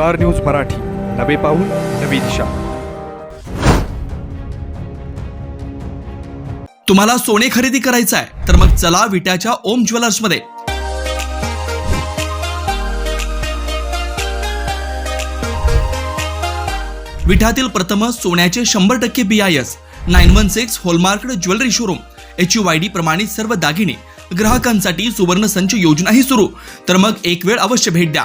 Star news Marathi. नवे पाऊल नवी दिशा. तुम्हाला सोने खरेदी करायचं आहे तर मग चला विट्याच्या ओम ज्वेलर्समध्ये विठातील प्रथम सोन्याचे शंभर टक्के B I S nine one six hallmark jewellery showroom H U Y D प्रमाणित सर्व दागिने. ग्राहकांसाठी सुवर्ण संच योजनाही सुरू. तर मग एक वेळ अवश्य भेट द्या.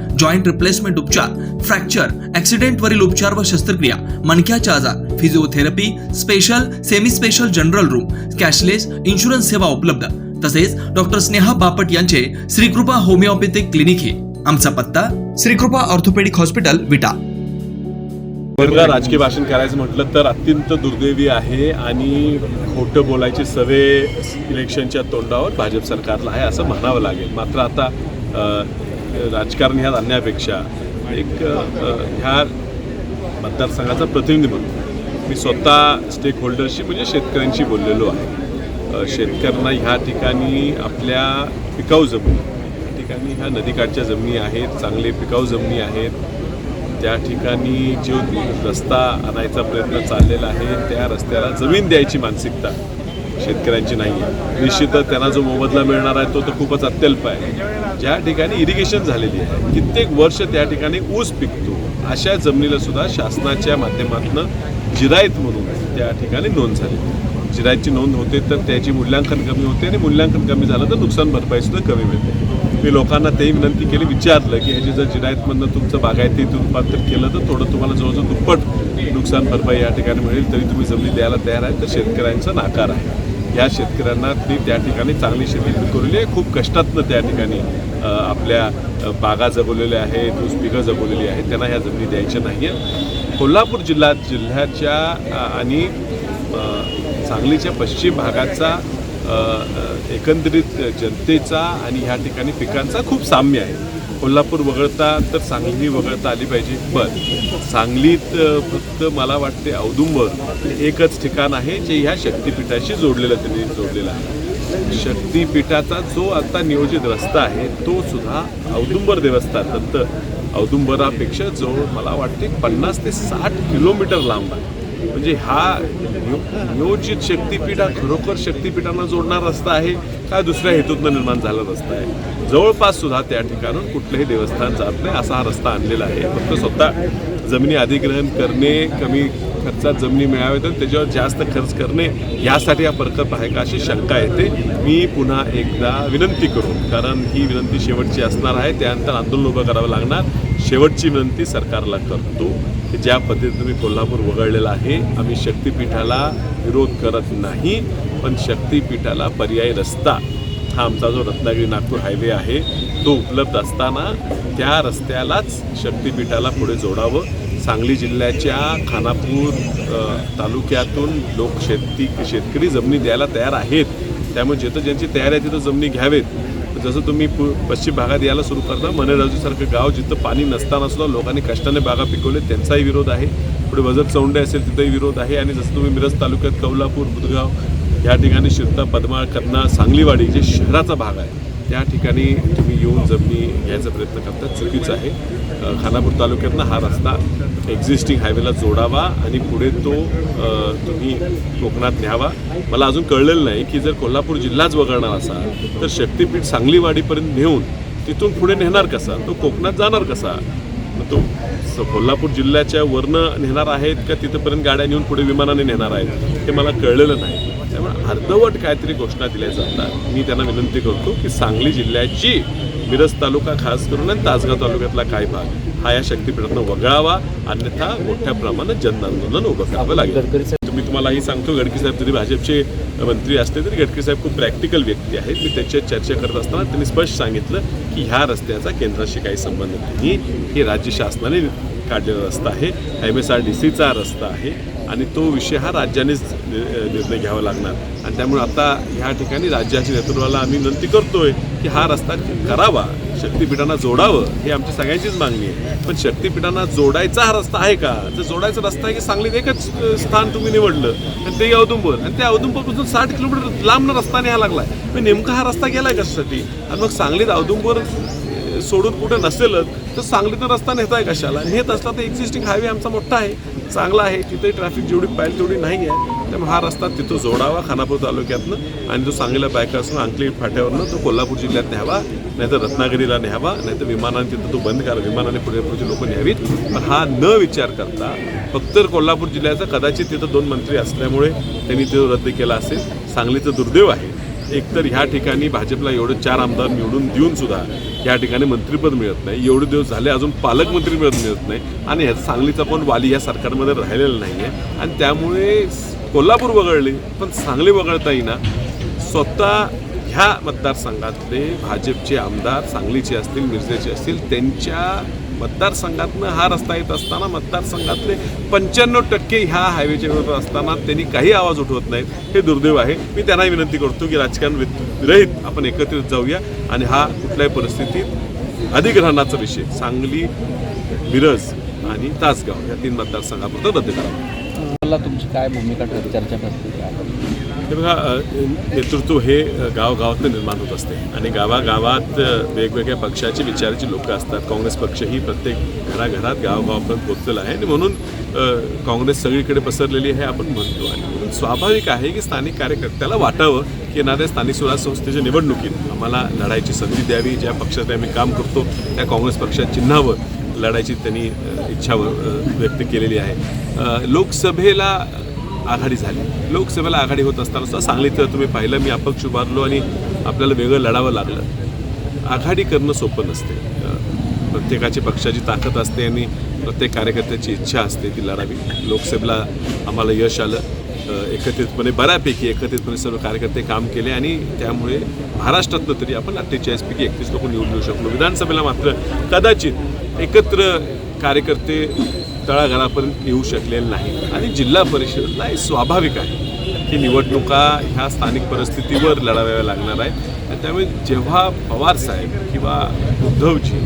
जॉईंट रिप्लेसमेंट उपचार फ्रॅक्चर ऍक्सिडेंट वरील उपचार व शस्त्रक्रिया मणक्याचे आजार physiotherapy special semi special general room cashless insurance सेवा उपलब्ध. तसेच डॉक्टर स्नेहा बापट यांचे श्रीकृपा होमिओपॅथिक क्लिनिक हे. आमचा पत्ता श्रीकृपा ऑर्थोपेडिक हॉस्पिटल विटा. राजकीय भाषण करायचं म्हटलं तर अत्यंत दुर्दैवी आहे आणि खोटं बोलायची सवय इलेक्शनच्या तोंडावर भाजप सरकारला आहे असं म्हणावं लागेल. मात्र आता राजकारण ह्यात आणण्यापेक्षा एक ह्या मतदारसंघाचा प्रतिनिधी म्हणून मी स्वतः स्टेक होल्डरशी म्हणजे शेतकऱ्यांशी बोललेलो आहे. शेतकऱ्यांना ह्या ठिकाणी आपल्या पिकाऊ जमिनी ठिकाणी ह्या नदीकाठच्या जमिनी आहेत चांगले पिकाऊ जमिनी आहेत. त्या ठिकाणी जो रस्ता आणायचा प्रयत्न चाललेला आहे त्या रस्त्याला जमीन द्यायची मानसिकता शेतकऱ्यांची नाही आहे. निश्चितच त्यांना जो मोबदला मिळणार आहे तो तर खूपच अत्यल्प आहे. ज्या ठिकाणी इरिगेशन झालेली आहे कित्येक वर्ष त्या ठिकाणी ऊस पिकतो अशा जमिनीला सुद्धा शासनाच्या माध्यमातून जिरायत म्हणून त्या ठिकाणी नोंद झाली. जिरायतची नोंद होते तर त्याची मूल्यांकन कमी होते आणि मूल्यांकन कमी झालं तर नुकसान भरपाई सुद्धा कमी मिळते. मी लोकांना तेही विनंती केली विचारलं की ह्याची जर जिरायतमधनं तुमचं बागायतीत रूपांतर केलं तर थोडं तुम्हाला जवळजवळ दुप्पट नुकसान भरपाई या ठिकाणी मिळेल तरी तुम्ही जमिनी द्यायला तयार आहे तर शेतकऱ्यांचा नाकार आहे. या शेतकऱ्यांना ती त्या ठिकाणी चांगली शेती पिकवलेली आहे खूप कष्टातनं त्या ठिकाणी आपल्या बागा जगवलेल्या आहेत ऊस पिकं जगवलेली आहेत त्यांना ह्या जमिनी द्यायच्या नाही आहेत कोल्हापूर जिल्हा जिल्ह्याच्या आणि सांगलीच्या पश्चिम भागाचा एकंदरीत जनतेचा आणि ह्या ठिकाणी पिकांचा खूप साम्य आहे. कोल्हापूर वगळता तर सांगली वगळता आली पाहिजे. पण सांगलीत फक्त मला वाटते औदुंबर एकच ठिकाण आहे जे ह्या शक्तिपीठाशी जोडलेलं त्यांनी जोडलेलं आहे. शक्तिपीठाचा जो आता नियोजित रस्ता आहे तो सुद्धा औदुंबर देवस्थान. दत्त औदुंबरापेक्षा जवळ मला वाटते पन्नास ते साठ किलोमीटर लांब आहे. म्हणजे हा नियोजित शक्तीपीठा हा खरोखर शक्तीपीठांना जोडणारा रस्ता आहे का दुसऱ्या हेतूतनं निर्माण झाला रस्ता आहे? जवळपास सुद्धा त्या ठिकाणून कुठलंही देवस्थान जात नाही असा हा रस्ता आणलेला आहे. फक्त स्वतः जमिनी अधिग्रहण करणे कमी खर्चात जमिनी मिळाव्यात तर त्याच्यावर जास्त खर्च करणे यासाठी हा प्रकल्प आहे का अशी शंका येते. मी पुन्हा एकदा विनंती करू कारण ही विनंती शेवटची असणार आहे. त्यानंतर आंदोलन उभं करावं लागणार. शेवटची विनंती सरकारला करतो. की ज्या पद्धतीने मी कोल्हापूर वगळलेलं आहे आम्ही शक्तिपीठाला विरोध करत नाही पण शक्तिपीठाला पर्यायी रस्ता हा आमचा जो रत्नागिरी नागपूर हायवे आहे तो उपलब्ध असताना त्या रस्त्यालाच शक्तिपीठाला पुढे जोडावं. सांगली जिल्ह्याच्या खानापूर तालुक्यातून लोक शेती शेतकरी जमिनी द्यायला तयार आहेत. त्यामुळे जिथं ज्यांची तयारी आहे तिथं जमिनी घ्यावेत. जसं तुम्ही पु पश्चिम भागात यायला सुरू करता मनेरजूसारखं गाव जिथं पाणी नसताना सुद्धा लोकांनी कष्टाने बागा पिकवले त्यांचाही विरोध आहे. पुढे वजर चौंडे असेल तिथंही विरोध आहे. आणि जसं तुम्ही मिरज तालुक्यात कौलापूर बुधगाव या ठिकाणी शिरता पद्माळ कन्ना सांगलीवाडी जे शहराचा भाग आहे त्या ठिकाणी तुम्ही येऊन जमिनी घ्यायचा प्रयत्न करता चुकीचं आहे. खानापूर तालुक्यातनं हा रस्ता एक्झिस्टिंग हायवेला जोडावा आणि पुढे तो तुम्ही कोकणात न्यावा. मला अजून कळलेलं नाही की जर कोल्हापूर जिल्हाच वगळणार असाल तर शक्तीपीठ सांगलीवाडीपर्यंत नेऊन तिथून पुढे नेणार कसा? तो कोकणात जाणार कसा? मग तो कोल्हापूर जिल्ह्याच्या वरनं नेणार आहेत का तिथंपर्यंत गाड्या नेऊन पुढे विमानाने नेणार आहेत? हे मला कळलेलं नाही. त्यामुळे अर्धवट काहीतरी घोषणा दिल्या जातात. मी त्यांना विनंती करतो की सांगली जिल्ह्याची मिरज तालुका खास करून आणि तासगाव तालुक्यातला काय भाग हा या शक्तीपीठातनं वगळावा. अन्यथा मोठ्या प्रमाणात जनआंदोलन उभं करावं लागेल. मी तुम्हालाही सांगतो गडकी साहेब जरी भाजपचे मंत्री असले तरी गडकरी साहेब खूप प्रॅक्टिकल व्यक्ती आहेत. मी त्याच्यात चर्चा करत असताना त्यांनी स्पष्ट सांगितलं की ह्या रस्त्याचा केंद्राशी काही संबंध नाही. हे राज्य शासनाने काढलेला रस्ता आहे. एम एस आर डी सीचा रस्ता आहे आणि तो विषय हा राज्यानेच निर्णय घ्यावा लागणार. आणि त्यामुळे आता ह्या ठिकाणी राज्याच्या नेतृत्वाला आम्ही विनंती करतोय की हा रस्ता करावा. शक्तीपीठांना जोडावं ही आमची सगळ्यांचीच मागणी आहे. पण शक्तिपीठांना जोडायचा हा रस्ता आहे का? जर जोडायचा रस्ता आहे की सांगलीत एकच स्थान तुम्ही निवडलं आणि ते औदुंबर आणि त्या औदुंबरपासून साठ किलोमीटर लांब रस्ता न्यायला लागलाय. मग नेमका हा रस्ता गेलाय कशासाठी? आणि मग सांगलीत औदुंबर सोडून कुठं नसेलच तर सांगलीतून रस्ता नेताय कशाला? नेत असला तर एक्झिस्टिंग हायवे आमचा मोठा आहे चांगला आहे तिथे ट्रॅफिक जेवढी पाहिजे तेवढी नाही आहे. त्यामुळे हा रस्ता तिथं जोडावा खानापूर तालुक्यातनं आणि तो सांगलीला बायका असून अंकली फाट्यावरनं तो कोल्हापूर जिल्ह्यात न्यावा. नाहीतर रत्नागिरीला न्यावा नाहीतर विमानाने तिथं तो बंद करा. विमानाने पुढे लोक न्यावीत. पण हा न विचार करता फक्त कोल्हापूर जिल्ह्याचा कदाचित तिथं दोन मंत्री असल्यामुळे त्यांनी तो रद्द केला असेल. सांगलीचं दुर्दैव आहे. एकतर ह्या ठिकाणी भाजपला एवढे चार आमदार निवडून देऊन सुद्धा या ठिकाणी मंत्रिपद मिळत नाही. एवढे दिवस झाले अजून पालकमंत्री मिळत मिळत नाही. आणि ह्याचं सांगलीचा पण वाली या सरकारमध्ये राहिलेला नाही आहे आणि त्यामुळे कोल्हापूर वगळले पण सांगली वगळता येईना. स्वतः ह्या मतदारसंघातले भाजपचे आमदार सांगलीचे असतील मिरजेचे असतील त्यांच्या मतदारसंघातनं हा रस्ता येत असताना मतदारसंघातले पंच्याण्णव टक्के ह्या हायवेच्या विरोधात असताना त्यांनी काही आवाज उठवत नाहीत. हे दुर्दैव आहे. मी त्यांनाही विनंती करतो की राजकारण वित- विरहित आपण एकत्रित जाऊया आणि हा कुठल्याही परिस्थितीत अधिग्रहणाचा विषय सांगली मिरज आणि तासगाव या तीन मतदारसंघापुरतं रद्द करावा मला तुमची काय भूमिका चर्चा करते. हे बघा नेतृत्व हे गावगावातनं निर्माण होत असते. आणि गावागावात वेगवेगळ्या पक्षाचे विचाराची लोक असतात. काँग्रेस पक्ष ही प्रत्येक घराघरात गावागावापर्यंत पोचलेला आहे. आणि म्हणून काँग्रेस सगळीकडे पसरलेली आहे आपण म्हणतो. आणि म्हणून स्वाभाविक आहे की स्थानिक कार्यकर्त्याला वाटावं की येणाऱ्या स्थानिक स्वराज्य संस्थेच्या निवडणुकीत आम्हाला लढायची संधी द्यावी. ज्या पक्षात आम्ही काम करतो त्या काँग्रेस पक्षात चिन्हावर लढायची त्यांनी इच्छा व्यक्त केलेली आहे. लोकसभेला आघाडी झाली. लोकसभेला आघाडी होत असताना सुद्धा सांगलीतलं तुम्ही पाहिलं मी अपक्ष उभारलो आणि आपल्याला वेगळं लढावं लागलं. आघाडी करणं सोपं नसते. प्रत्येकाची पक्षाची ताकद असते आणि प्रत्येक कार्यकर्त्याची इच्छा असते ती लढावी. लोकसभेला आम्हाला यश आलं. एकत्रितपणे बऱ्यापैकी एकत्रितपणे सर्व कार्यकर्ते काम केले आणि त्यामुळे महाराष्ट्रातलं तरी आपण अठ्ठेचाळीसपैकी एकतीस लोक निवडून येऊ शकलो. विधानसभेला मात्र कदाचित एकत्र कार्यकर्ते तळागाळापर्यंत येऊ शकलेले नाही आणि जिल्हा परिषदला हे स्वाभाविक आहे की निवडणुका ह्या स्थानिक परिस्थितीवर लढाव्या लागणार आहेत. आणि त्यामुळे जेव्हा पवार साहेब किंवा उद्धवजी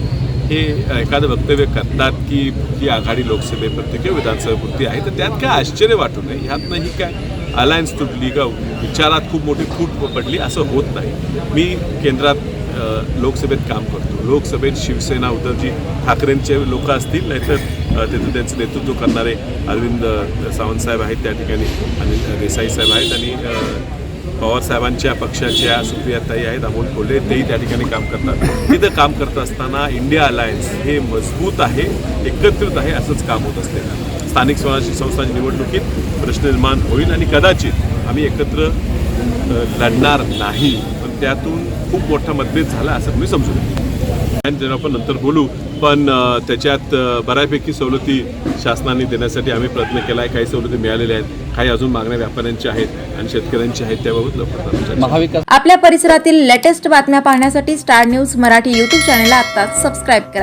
हे एखादं वक्तव्य करतात की ही आघाडी लोकसभेपुरती किंवा विधानसभेपुरती आहे तर त्यात काय आश्चर्य वाटू नये? ह्यातनं ही काय अलायन्स तुटली का? विचारात खूप मोठी फूट पडली असं होत नाही. मी केंद्रात लोकसभेत काम करतो. लोकसभेत शिवसेना उद्धवजी ठाकरेंचे लोक असतील नाहीतर अ, तिथं त्यांचं नेतृत्व करणारे अरविंद सावंत सावंतसाहेब आहेत त्या ठिकाणी आणि देसाई साहेब आहेत आणि पवारसाहेबांच्या पक्षाच्या सुप्रियाताई आहेत अमोल कोल्हे तेही त्या ठिकाणी काम करतात. तिथं काम करत असताना इंडिया अलायन्स हे मजबूत आहे एकत्रित आहे असंच काम होत असते. स्थानिक स्वराज्य संस्थांच्या निवडणुकीत प्रश्न निर्माण होईल आणि कदाचित आम्ही एकत्र लढणार नाही. पण त्यातून खूप मोठा मतभेद झाला असं तुम्ही समजू नये आणि आपण नंतर बोलू पण त्याच्यात बऱ्यापैकी सवलती शासनाने देण्यासाठी आम्ही प्रयत्न केला आहे काही सवलती मिळालेल्या आहेत काही अजून मागण्या व्यापाऱ्यांच्या आहेत आणि शेतकऱ्यांच्या आहेत त्याबाबत लवकर महाविकास आपल्या परिसरातील लेटेस्ट बातम्या पाहण्यासाठी स्टार न्यूज मराठी यूट्यूब चॅनलला आता सबस्क्राईब करा.